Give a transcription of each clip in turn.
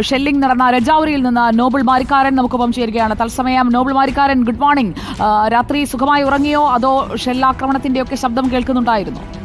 Shelling നടന്ന രജൌരിയിൽ നിന്ന് നോബിൾ മാരിക്കാരൻ നമുക്കൊപ്പം ചേരുകയാണ്. തത്സമയം നോബിൾ മാരിക്കാരൻ ഗുഡ് മോർണിംഗ്. രാത്രി സുഖമായി ഉറങ്ങിയോ? അതോ ഷെല്ലാക്രമണത്തിന്റെയൊക്കെ ശബ്ദം കേൾക്കുന്നുണ്ടായിരുന്നോ?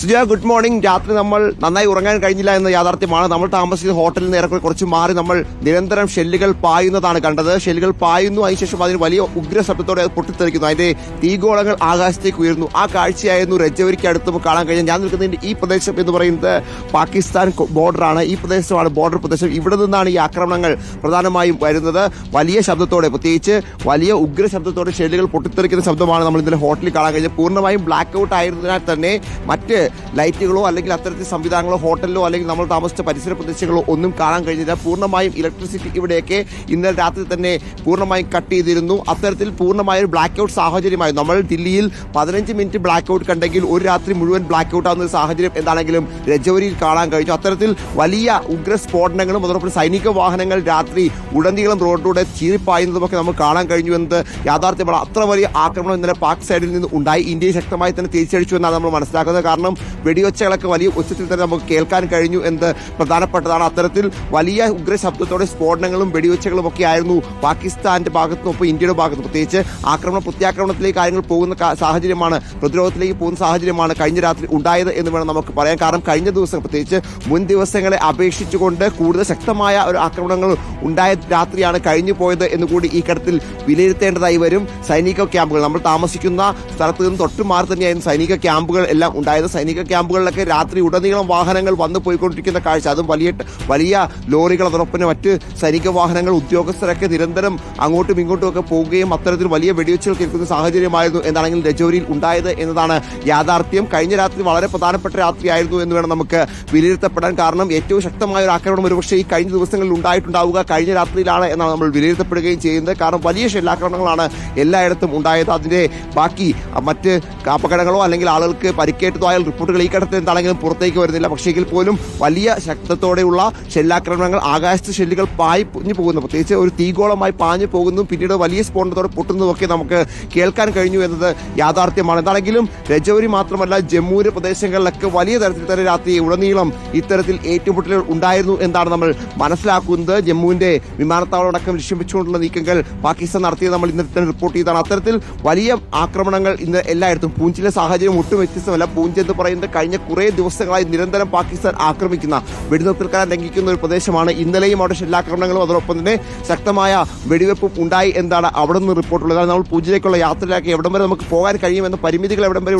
സുജയ ഗുഡ് മോർണിംഗ് രാത്രി നമ്മൾ നന്നായി ഉറങ്ങാൻ കഴിഞ്ഞില്ല എന്ന യാഥാർത്ഥ്യമാണ്. നമ്മൾ താമസിക്കുന്ന ഹോട്ടലിൽ നിന്ന് കുറച്ച് മാറി നമ്മൾ നിരന്തരം ഷെല്ലുകൾ പായുന്നതാണ് കണ്ടത്. ഷെല്ലുകൾ പായുന്നു. അതിനുശേഷം അതിന് വലിയ ഉഗ്ര ശബ്ദത്തോടെ അത് പൊട്ടിത്തെറിക്കുന്നു. അതിന്റെ തീഗോളങ്ങൾ ആകാശത്തേക്ക് ഉയരുന്നു. ആ കാഴ്ചയായിരുന്നു രജവരിക്ക് അടുത്ത് കാണാൻ കഴിഞ്ഞത്. ഞാൻ നിൽക്കുന്നതിന്റെ ഈ പ്രദേശം എന്ന് പറയുന്നത് പാകിസ്ഥാൻ ബോർഡറാണ്. ഈ പ്രദേശമാണ് ബോർഡർ പ്രദേശം. ഇവിടെ നിന്നാണ് ഈ ആക്രമണങ്ങൾ പ്രധാനമായും വരുന്നത്. വലിയ ശബ്ദത്തോടെ പ്രത്യേകിച്ച് വലിയ ഉഗ്ര ശബ്ദത്തോടെ ഷെല്ലുകൾ പൊട്ടിത്തെറിക്കുന്ന ശബ്ദമാണ് നമ്മൾ ഇന്നലെ ഹോട്ടലിൽ കാണാൻ കഴിഞ്ഞത്. പൂർണമായും ബ്ലാക്ക് ഔട്ട് ആയിരുന്നതിനാൽ തന്നെ മറ്റ് ലൈറ്റുകളോ അല്ലെങ്കിൽ അത്തരത്തിൽ സംവിധാനങ്ങളോ ഹോട്ടലിലോ അല്ലെങ്കിൽ നമ്മൾ താമസിച്ച പരിസര പ്രദേശങ്ങളോ ഒന്നും കാണാൻ കഴിഞ്ഞില്ല. പൂർണമായും ഇലക്ട്രിസിറ്റി ഇവിടെയൊക്കെ ഇന്നലെ രാത്രി തന്നെ പൂർണമായും കട്ട് ചെയ്തിരുന്നു. അത്തരത്തിൽ പൂർണമായ ഒരു ബ്ലാക്ക് ഔട്ട് സാഹചര്യമായി. നമ്മൾ ദില്ലിയിൽ പതിനഞ്ച് മിനിറ്റ് ബ്ലാക്ക് ഔട്ട് കണ്ടെങ്കിൽ ഒരു രാത്രി മുഴുവൻ ബ്ലാക്ക് ഔട്ട് ആവുന്ന സാഹചര്യം എന്താണെങ്കിലും രജൌരിയിൽ കാണാൻ കഴിഞ്ഞു. അത്തരത്തിൽ വലിയ ഉഗ്ര സ്ഫോടനങ്ങളും അതോടൊപ്പം സൈനിക വാഹനങ്ങൾ രാത്രി ഉടനീളം റോഡിലൂടെ ചീറിപ്പായുന്നതുമൊക്കെ നമുക്ക് കാണാൻ കഴിഞ്ഞു എന്നത് യാഥാർത്ഥ്യമാണ്. അത്ര വലിയ ആക്രമണം ഇന്നലെ പാക് സൈഡിൽ നിന്ന് ഉണ്ടായി. ഇന്ത്യയെ ശക്തമായി തന്നെ തിരിച്ചടിച്ചു എന്നാണ് നമ്മൾ മനസ്സിലാക്കുന്നത്. കാരണം വെടിയൊച്ചകളൊക്കെ വലിയ ഉച്ചത്തിൽ തന്നെ നമുക്ക് കേൾക്കാൻ കഴിഞ്ഞു എന്ന് പ്രധാനപ്പെട്ടതാണ്. അത്തരത്തിൽ വലിയ ഉഗ്ര ശബ്ദത്തോടെ സ്ഫോടനങ്ങളും വെടിവെച്ചകളും ഒക്കെ ആയിരുന്നു പാകിസ്ഥാന്റെ ഭാഗത്തുനിന്നും ഒപ്പം ഇന്ത്യയുടെ ഭാഗത്ത് പ്രത്യേകിച്ച് ആക്രമണ പ്രത്യാക്രമണത്തിലേക്ക് കാര്യങ്ങൾ പോകുന്ന സാഹചര്യമാണ് പ്രതിരോധത്തിലേക്ക് പോകുന്ന സാഹചര്യമാണ് കഴിഞ്ഞ രാത്രി ഉണ്ടായത് എന്ന് വേണം നമുക്ക് പറയാൻ. കാരണം കഴിഞ്ഞ ദിവസം പ്രത്യേകിച്ച് മുൻ ദിവസങ്ങളെ അപേക്ഷിച്ചുകൊണ്ട് കൂടുതൽ ശക്തമായ ഒരു ആക്രമണങ്ങൾ ഉണ്ടായ രാത്രിയാണ് കഴിഞ്ഞു പോയത് എന്ന് കൂടി ഈ ഘട്ടത്തിൽ വിലയിരുത്തേണ്ടതായി വരും സൈനിക ക്യാമ്പുകൾ. നമ്മൾ താമസിക്കുന്ന സ്ഥലത്ത് നിന്ന് തൊട്ട് മാറി തന്നെയായിരുന്നു സൈനിക ക്യാമ്പുകൾ എല്ലാം ഉണ്ടായത്. സൈനിക ക്യാമ്പുകളിലൊക്കെ രാത്രി ഉടനീളം വാഹനങ്ങൾ വന്നു പോയിക്കൊണ്ടിരിക്കുന്ന കാഴ്ച. അതും വലിയ വലിയ ലോറികൾ അതോടൊപ്പം മറ്റ് സൈനിക വാഹനങ്ങൾ ഉദ്യോഗസ്ഥരൊക്കെ നിരന്തരം അങ്ങോട്ടും ഇങ്ങോട്ടും ഒക്കെ പോവുകയും അത്തരത്തിൽ വലിയ വെടിവെച്ചുകൾ കേൾക്കുന്ന സാഹചര്യമായിരുന്നു എന്നാണെങ്കിൽ രജൌരിയിൽ ഉണ്ടായത് എന്നതാണ് യാഥാർത്ഥ്യം. കഴിഞ്ഞ രാത്രി വളരെ പ്രധാനപ്പെട്ട രാത്രിയായിരുന്നു എന്ന് വേണം നമുക്ക് വിലയിരുത്തപ്പെടാൻ. കാരണം ഏറ്റവും ശക്തമായ ഒരു ആക്രമണം ഒരുപക്ഷേ ഈ കഴിഞ്ഞ ദിവസങ്ങളിൽ ഉണ്ടായിട്ടുണ്ടാവുക കഴിഞ്ഞ രാത്രിയിലാണ് എന്നാണ് നമ്മൾ വിലയിരുത്തപ്പെടുകയും ചെയ്യുന്നത്. കാരണം വലിയ ഷെല്ലാക്രമണങ്ങളാണ് എല്ലായിടത്തും ഉണ്ടായത്. അതിന്റെ ബാക്കി മറ്റ് അപകടങ്ങളോ അല്ലെങ്കിൽ ആളുകൾക്ക് പരിക്കേറ്റതോ ആയ റിപ്പോർട്ടുകൾ ഈ ഘട്ടത്തിൽ എന്താണെങ്കിലും പുറത്തേക്ക് വരുന്നില്ല. പക്ഷേ എങ്കിൽ പോലും വലിയ ശക്തത്തോടെയുള്ള ഷെല്ലാക്രമണങ്ങൾ ആകാശത്ത് ഷെല്ലുകൾ പാഞ്ഞു പോകുന്നു. പ്രത്യേകിച്ച് ഒരു തീഗോളമായി പാഞ്ഞു പോകുന്നു. പിന്നീട് വലിയ സ്ഫോടനത്തോടെ പൊട്ടുന്നതൊക്കെ നമുക്ക് കേൾക്കാൻ കഴിഞ്ഞു എന്നത് യാഥാർത്ഥ്യമാണ്. എന്താണെങ്കിലും രജൌരി മാത്രമല്ല ജമ്മുവിന്റെ പ്രദേശങ്ങളിലൊക്കെ വലിയ തരത്തിൽ തന്നെ രാത്രി ഉടനീളം ഇത്തരത്തിൽ ഏറ്റുമുട്ടലുകൾ ഉണ്ടായിരുന്നു എന്നാണ് നമ്മൾ മനസ്സിലാക്കുന്നത്. ജമ്മുവിന്റെ വിമാനത്താവളം അടക്കം ലക്ഷ്യം വെച്ചുകൊണ്ടുള്ള നീക്കങ്ങൾ പാകിസ്ഥാൻ നടത്തിയത് നമ്മൾ ഇന്നലെ തന്നെ റിപ്പോർട്ട് ചെയ്താണ് അത്തരത്തിൽ വലിയ ആക്രമണങ്ങൾ ഇന്ന് എല്ലായിടത്തും. പൂഞ്ചിലെ സാഹചര്യം ഒട്ടും വ്യത്യസ്തമല്ല. പൂഞ്ച് എന്ന് പറയുന്നത് കഴിഞ്ഞ കുറേ ദിവസങ്ങളായി നിരന്തരം പാകിസ്ഥാൻ ആക്രമിക്കുന്ന വെടിനിർത്തൽക്കാരൻ ലംഘിക്കുന്ന ഒരു പ്രദേശമാണ്. ഇന്നലെയും അവിടെ ഷെല്ലാക്രമണങ്ങളും അതോടൊപ്പം തന്നെ ശക്തമായ വെടിവെപ്പും ഉണ്ടായി എന്നാണ് അവിടെ നിന്ന് റിപ്പോർട്ടുള്ളത് നമ്മൾ പൂജയിലേക്കുള്ള യാത്രയിലാക്കി എവിടം വരെ നമുക്ക് പോകാൻ കഴിയുമെന്ന പരിമിതികൾ എവിടം വരെ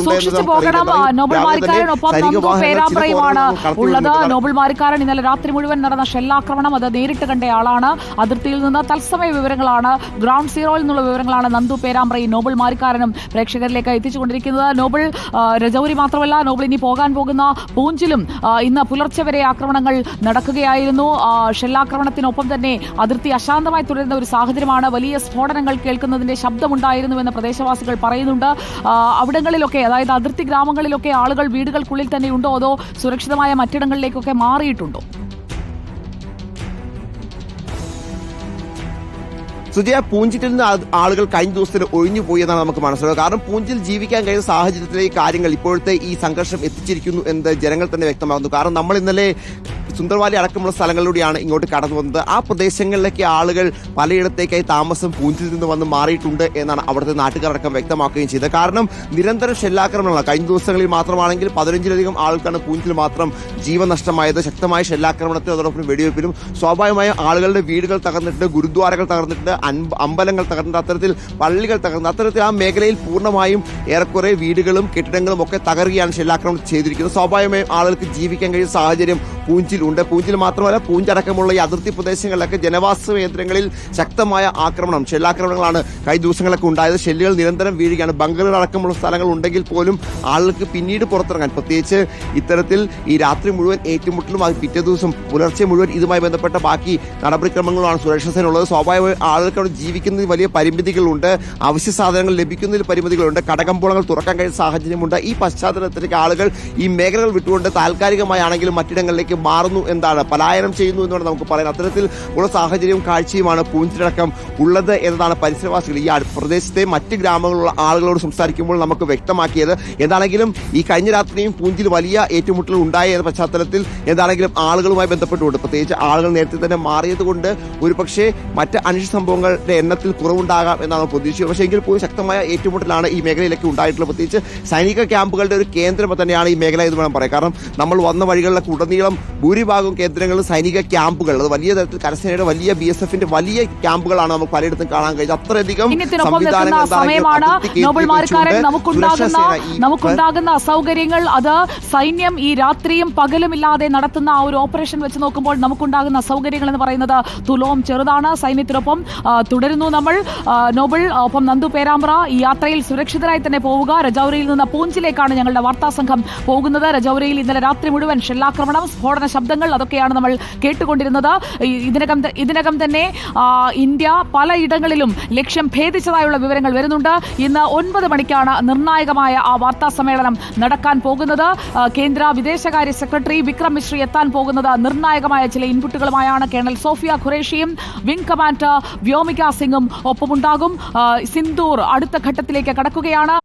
ഉള്ളത്. മാരിക്കാരൻ ഇന്നലെ രാത്രി മുഴുവൻ നടന്ന ഷെല്ലാക്രമണം അത് നേരിട്ട് ആളാണ്. അതിർത്തിയിൽ നിന്ന് തത്സമയ വിവരങ്ങളാണ്. ഗ്രൗണ്ട് സീറോയിൽ നിന്നുള്ള വിവരങ്ങളാണ് നന്ദു പേരാമ്പ്രയും നോബൽ മാരിക്കാരനും പ്രേക്ഷകരിലേക്ക് എത്തിച്ചുകൊണ്ടിരിക്കുന്നത്. നോബൽ രജൌരി മാത്രമല്ല നോബിൾ ഇനി പോകാൻ പോകുന്ന പൂഞ്ചിലും ഇന്ന് പുലർച്ചെ വരെ ആക്രമണങ്ങൾ നടക്കുകയായിരുന്നു. ഷെല്ലാക്രമണത്തിനൊപ്പം തന്നെ അതിർത്തി അശാന്തമായി തുടരുന്ന ഒരു സാഹചര്യമാണ് വലിയ സ്ഫോടനങ്ങൾ കേൾക്കുന്നതിന്റെ ശബ്ദമുണ്ടായിരുന്നുവെന്ന് പ്രദേശവാസികൾ പറയുന്നുണ്ട്. അവിടങ്ങളിലൊക്കെ അതായത് അതിർത്തി ഗ്രാമങ്ങളിലൊക്കെ ആളുകൾ വീടുകൾക്കുള്ളിൽ തന്നെ ഉണ്ടോ അതോ സുരക്ഷിതമായ മറ്റിടങ്ങളിലേക്കൊക്കെ മാറിയിട്ടുണ്ടോ? സുജയ പൂഞ്ചിറ്റിൽ നിന്ന് ആളുകൾ കഴിഞ്ഞ ദിവസത്തിൽ ഒഴിഞ്ഞു നമുക്ക് മനസ്സിലാവുക കാരണം പൂഞ്ചിൽ ജീവിക്കാൻ കഴിയുന്ന സാഹചര്യത്തിലെ കാര്യങ്ങൾ ഇപ്പോഴത്തെ ഈ സംഘർഷം എത്തിച്ചിരിക്കുന്നു എന്ന് ജനങ്ങൾ തന്നെ വ്യക്തമാകുന്നു കാരണം നമ്മൾ ഇന്നലെ സുന്ദർവാലി അടക്കമുള്ള സ്ഥലങ്ങളിലൂടെയാണ് ഇങ്ങോട്ട് കടന്നു വന്നത്. ആ പ്രദേശങ്ങളിലേക്ക് ആളുകൾ പലയിടത്തേക്കായി താമസം പൂഞ്ചിൽ നിന്ന് വന്ന് മാറിയിട്ടുണ്ട് എന്നാണ് അവിടുത്തെ നാട്ടുകാരടക്കം വ്യക്തമാക്കുകയും ചെയ്തത്. കാരണം നിരന്തരം ഷെല്ലാക്രമണങ്ങളാണ്. കഴിഞ്ഞ ദിവസങ്ങളിൽ മാത്രമാണെങ്കിൽ പതിനഞ്ചിലധികം ആൾക്കാണ് പൂഞ്ചിൽ മാത്രം ജീവൻ നഷ്ടമായത് ശക്തമായ ഷെല്ലാക്രമണത്തിൽ അതോടൊപ്പം വെടിവെപ്പിലും സ്വാഭാവികമായും ആളുകളുടെ വീടുകൾ തകർന്നിട്ടുണ്ട് ഗുരുദ്വാരകൾ തകർന്നിട്ടുണ്ട് അമ്പലങ്ങൾ തകർന്നിട്ടുണ്ട്. അത്തരത്തിൽ പള്ളികൾ തകർന്നു. അത്തരത്തിൽ ആ മേഖലയിൽ പൂർണമായും ഏറെക്കുറെ വീടുകളും കെട്ടിടങ്ങളും ഒക്കെ തകരുകയാണ് ഷെല്ലാക്രമണം ചെയ്തിരിക്കുന്നത്. സ്വാഭാവികമായും ആളുകൾക്ക് ജീവിക്കാൻ കഴിയുന്ന സാഹചര്യം പൂഞ്ചിൽ ഉണ്ട്. പൂഞ്ചിൽ മാത്രമല്ല പൂഞ്ചടക്കമുള്ള ഈ അതിർത്തി പ്രദേശങ്ങളിലൊക്കെ ജനവാസ കേന്ദ്രങ്ങളിൽ ശക്തമായ ആക്രമണം ഷെല്ലാക്രമണങ്ങളാണ് കഴിഞ്ഞ ദിവസങ്ങളൊക്കെ ഉണ്ടായത്. ഷെല്ലുകൾ നിരന്തരം വീഴുകയാണ്. ബംഗറുകൾ അടക്കമുള്ള സ്ഥലങ്ങൾ ഉണ്ടെങ്കിൽ പോലും ആളുകൾക്ക് പിന്നീട് പുറത്തിറങ്ങാൻ പ്രത്യേകിച്ച് ഇത്തരത്തിൽ ഈ രാത്രി മുഴുവൻ ഏറ്റുമുട്ടലും അത് പിറ്റേ ദിവസം പുലർച്ചെ മുഴുവൻ ഇതുമായി ബന്ധപ്പെട്ട ബാക്കി നടപടിക്രമങ്ങളുമാണ് സുരക്ഷാ സേന ഉള്ളത് സ്വാഭാവികമായി ആളുകൾക്ക് അവിടെ ജീവിക്കുന്നതിൽ വലിയ പരിമിതികളുണ്ട്. അവശ്യ സാധനങ്ങൾ ലഭിക്കുന്നതിൽ പരിമിതികളുണ്ട്. കടകമ്പോളങ്ങൾ തുറക്കാൻ കഴിയുന്ന സാഹചര്യമുണ്ട്. ഈ പശ്ചാത്തലത്തിലേക്ക് ആളുകൾ ഈ മേഖലകൾ വിട്ടുകൊണ്ട് താൽക്കാലികമായാണെങ്കിലും മറ്റിടങ്ങളിലേക്ക് മാറുന്നു എന്താണ് പലായനം ചെയ്യുന്നു എന്നാണ് നമുക്ക് പറയാൻ. അത്തരത്തിൽ ഉള്ള സാഹചര്യവും കാഴ്ചയുമാണ് പൂഞ്ചിലടക്കം ഉള്ളത് എന്നതാണ് പരിസരവാസികൾ ഈ പ്രദേശത്തെ മറ്റ് ഗ്രാമങ്ങളിലുള്ള ആളുകളോട് സംസാരിക്കുമ്പോൾ നമുക്ക് വ്യക്തമാക്കിയത്. എന്താണെങ്കിലും ഈ കഴിഞ്ഞ രാത്രിയും പൂഞ്ചിൽ വലിയ ഏറ്റുമുട്ടൽ ഉണ്ടായ എന്ന പശ്ചാത്തലത്തിൽ എന്താണെങ്കിലും ആളുകളുമായി ബന്ധപ്പെട്ടുകൊണ്ട് പ്രത്യേകിച്ച് ആളുകൾ നേരത്തെ തന്നെ മാറിയത് കൊണ്ട് ഒരുപക്ഷെ മറ്റ് അനിഷ്ട സംഭവങ്ങളുടെ എണ്ണത്തിൽ കുറവുണ്ടാകാം എന്നാണ് പ്രതീക്ഷിച്ചത് പക്ഷേ എങ്കിൽ പോലും ശക്തമായ ഏറ്റുമുട്ടലാണ് ഈ മേഖലയിലേക്ക് ഉണ്ടായിട്ടുള്ളത്. പ്രത്യേകിച്ച് സൈനിക ക്യാമ്പുകളുടെ ഒരു കേന്ദ്രം തന്നെയാണ് ഈ മേഖല എന്ന് വേണം പറയാം കാരണം നമ്മൾ വന്ന വഴികളിലൊക്കെ ഉടനീളം ഭൂരിഭാഗം കേന്ദ്രങ്ങളും സൈനിക ക്യാമ്പുകൾ. അത് വലിയ തരത്തിൽ കരസേനയുടെ വലിയ ബി എസ് എഫിന്റെ വലിയ ക്യാമ്പുകളാണ് നമുക്ക് പലയിടത്തും കാണാൻ കഴിയുന്നത്. അത്രയധികം നമുക്കുണ്ടാകുന്ന അസൗകര്യങ്ങൾ അത് സൈന്യം ഈ രാത്രിയും പകലും ഇല്ലാതെ നടത്തുന്ന ആ ഒരു ഓപ്പറേഷൻ വെച്ച് നോക്കുമ്പോൾ നമുക്കുണ്ടാകുന്ന അസൗകര്യങ്ങൾ എന്ന് പറയുന്നത് തുലോം ചെറുതാണ്. സൈന്യത്തിനൊപ്പം തുടരുന്നു നമ്മൾ. നോബിൾ ഒപ്പം നന്ദു പേരാമ്പ്ര ഈ യാത്രയിൽ സുരക്ഷിതരായി തന്നെ പോവുക. രജൌരിയിൽ നിന്ന് പൂഞ്ചിലേക്കാണ് ഞങ്ങളുടെ വാർത്താ സംഘം പോകുന്നത്. രജൌരിയിൽ ഇന്നലെ രാത്രി മുഴുവൻ ഷെല്ലാക്രമണം സ്ഫോടന ശബ്ദങ്ങൾ അതൊക്കെയാണ് നമ്മൾ കേട്ടുകൊണ്ടിരുന്നത്. ഇതിനകം ഇതിനകം തന്നെ ഇന്ത്യ പലയിടങ്ങളിലും ലക്ഷ്യം ഭേദിച്ചതായുള്ള വിവരങ്ങൾ വരുന്നുണ്ട്. ഇന്ന് ഒൻപത് മണിക്കാണ് നിർണായകമായ ആ വാർത്താ സമ്മേളനം നടക്കാൻ പോകുന്നത്. കേന്ദ്ര വിദേശകാര്യ സെക്രട്ടറി വിക്രം മിശ്രി എത്താൻ പോകുന്നത് നിർണായകമായ ചില ഇൻപുട്ടുകളുമായാണ്. കേണൽ സോഫിയ ഖുറേഷിയും വിംഗ് കമാൻഡർ വ്യോമിക സിംഗും ഒപ്പമുണ്ടാകും. സിന്ദൂർ അടുത്ത ഘട്ടത്തിലേക്ക് കടക്കുകയാണ്.